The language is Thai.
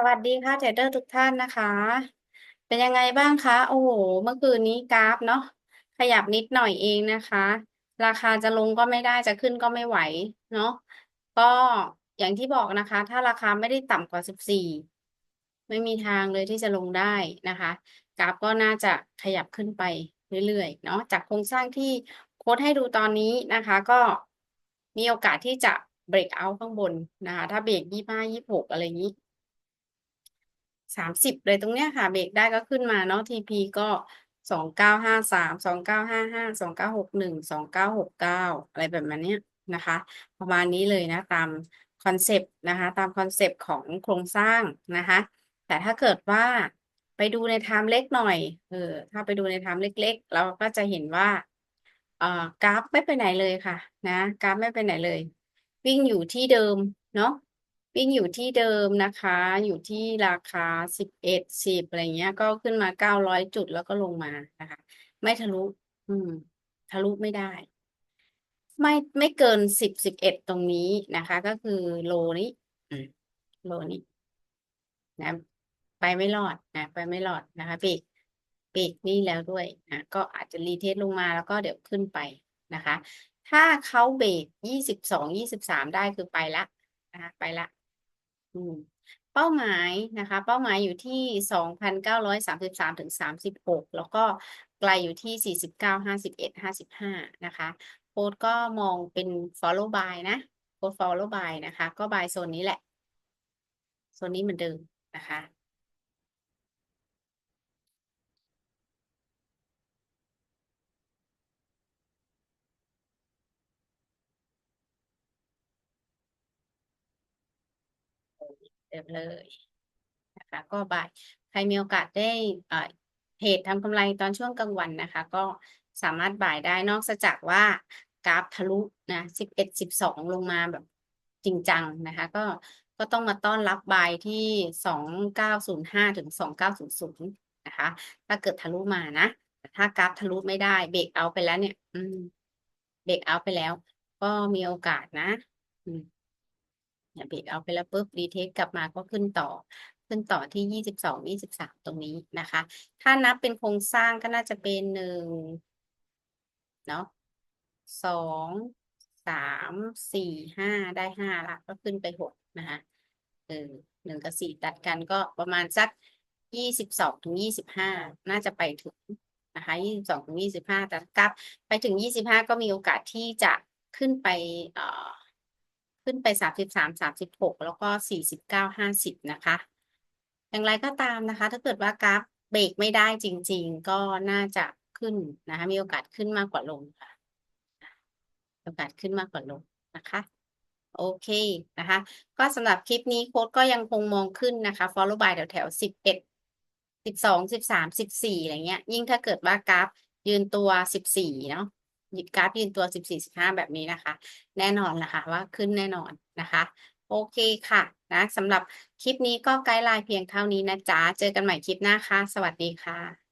สวัสดีค่ะเทรดเดอร์ทุกท่านนะคะ เป็นยังไงบ้างคะ โอ้โห เมื่อคืนนี้กราฟเนาะขยับนิดหน่อยเองนะคะ ราคาจะลงก็ไม่ได้จะขึ้นก็ไม่ไหวเนาะก็อย่างที่บอกนะคะ ถ้าราคาไม่ได้ต่ำกว่าสิบสี่ไม่มีทางเลยที่จะลงได้นะคะ กราฟก็น่าจะขยับขึ้นไปเรื่อยๆเนาะจากโครงสร้างที่โค้ดให้ดูตอนนี้นะคะ ก็มีโอกาสที่จะเบรกเอาข้างบนนะคะ ถ้าเบรกยี่ห้ายี่หกอะไรอย่างนี้ สามสิบเลยตรงเนี้ยค่ะ เบรกได้ก็ขึ้นมาเนาะทีพีก็สองเก้าห้าสามสองเก้าห้าห้าสองเก้าหกหนึ่งสองเก้าหกเก้าอะไรแบบนี้นะคะ ประมาณนี้เลยนะตามคอนเซปต์นะคะ ตามคอนเซปต์ของโครงสร้างนะคะ แต่ถ้าเกิดว่าไปดูในไทม์เล็กหน่อยเออถ้าไปดูในไทม์เล็ก ๆ เราก็จะเห็นว่าเอ่อกราฟไม่ไปไหนเลยค่ะ นะ กราฟไม่ไปไหนเลย วิ่งอยู่ที่เดิมเนาะ วิ่งอยู่ที่เดิมนะคะ อยู่ที่ราคาสิบเอ็ดสิบอะไรเงี้ย ก็ขึ้นมาเก้าร้อยจุดแล้วก็ลงมานะคะ ไม่ทะลุ อืม ทะลุไม่ได้ ไม่ไม่เกินสิบสิบเอ็ดตรงนี้นะคะ ก็คือโลนี้โลนี้นะไปไม่รอดนะไปไม่รอดนะคะปีกปีกนี่แล้วด้วยนะก็อาจจะรีเทสลงมาแล้วก็เดี๋ยวขึ้นไปนะคะ ถ้าเขาเบรกยี่สิบสองยี่สิบสามได้คือไปละนะคะไปละ อืมเป้าหมายนะคะ เป้าหมายอยู่ที่สองพันเก้าร้อยสามสิบสามถึงสามสิบหกแล้วก็ไกลอยู่ที่สี่สิบเก้าห้าสิบเอ็ดห้าสิบห้านะคะโค้ดก็มองเป็น follow buy นะโค้ด follow buy นะคะ ก็ buy โซนนี้แหละโซนนี้เหมือนเดิมนะคะ เดิมเลยนะคะก็บ่ายใครมีโอกาสได้เทรดทำกำไรตอนช่วงกลางวันนะคะ ก็สามารถบ่ายได้นอกจากว่ากราฟทะลุนะสิบเอ็ดสิบสองลงมาแบบจริงจังนะคะ ก็ก็ต้องมาต้อนรับบายที่สองเก้าศูนย์ห้าถึงสองเก้าศูนย์ศูนย์นะคะ ถ้าเกิดทะลุมานะถ้ากราฟทะลุไม่ได้เบรกเอาไปแล้วเนี่ย อืมเบรกเอาไปแล้ว ก็มีโอกาสนะ อืม เนี่ยบรกเอาไปแล้วปุ๊บรีเทคกลับมาก็ขึ้นต่อ ขึ้นต่อที่ยี่สิบสองยี่สิบสามตรงนี้นะคะ ถ้านับเป็นโครงสร้างก็น่าจะเป็นหนึ่งเนาะสองสามสี่ห้าได้ห้าละก็ขึ้นไปหกนะคะเออหนึ่งกับสี่ตัดกันก็ประมาณสักยี่สิบสองถึงยี่สิบห้าน่าจะไปถึงนะคะยี่สิบสองถึงยี่สิบห้าแต่กลับไปถึงยี่สิบห้าก็มีโอกาสที่จะขึ้นไปเอ่อ ขึ้นไปสามสิบสามสามสิบหกแล้วก็สี่สิบเก้าห้าสิบนะคะ อย่างไรก็ตามนะคะ ถ้าเกิดว่ากราฟเบรกไม่ได้จริง ๆ ก็น่าจะขึ้นนะคะ มีโอกาสขึ้นมากกว่าลงค่ะ โอกาสขึ้นมากกว่าลงนะคะ โอเคนะคะ ก็สำหรับคลิปนี้โค้ดก็ยังคงมองขึ้นนะคะ follow by แถวแถวสิบเอ็ดสิบสอะไรเงี้ย ยิ่งถ้าเกิดว่ากราฟยืนตัวสิบสี่เนาะ กราฟยืนตัว 14-15 แบบนี้นะคะ แน่นอนนะคะว่าขึ้นแน่นอนนะคะ โอเคค่ะนะสำหรับคลิปนี้ก็ไกด์ไลน์เพียงเท่านี้นะจ๊ะ เจอกันใหม่คลิปหน้าค่ะ สวัสดีค่ะ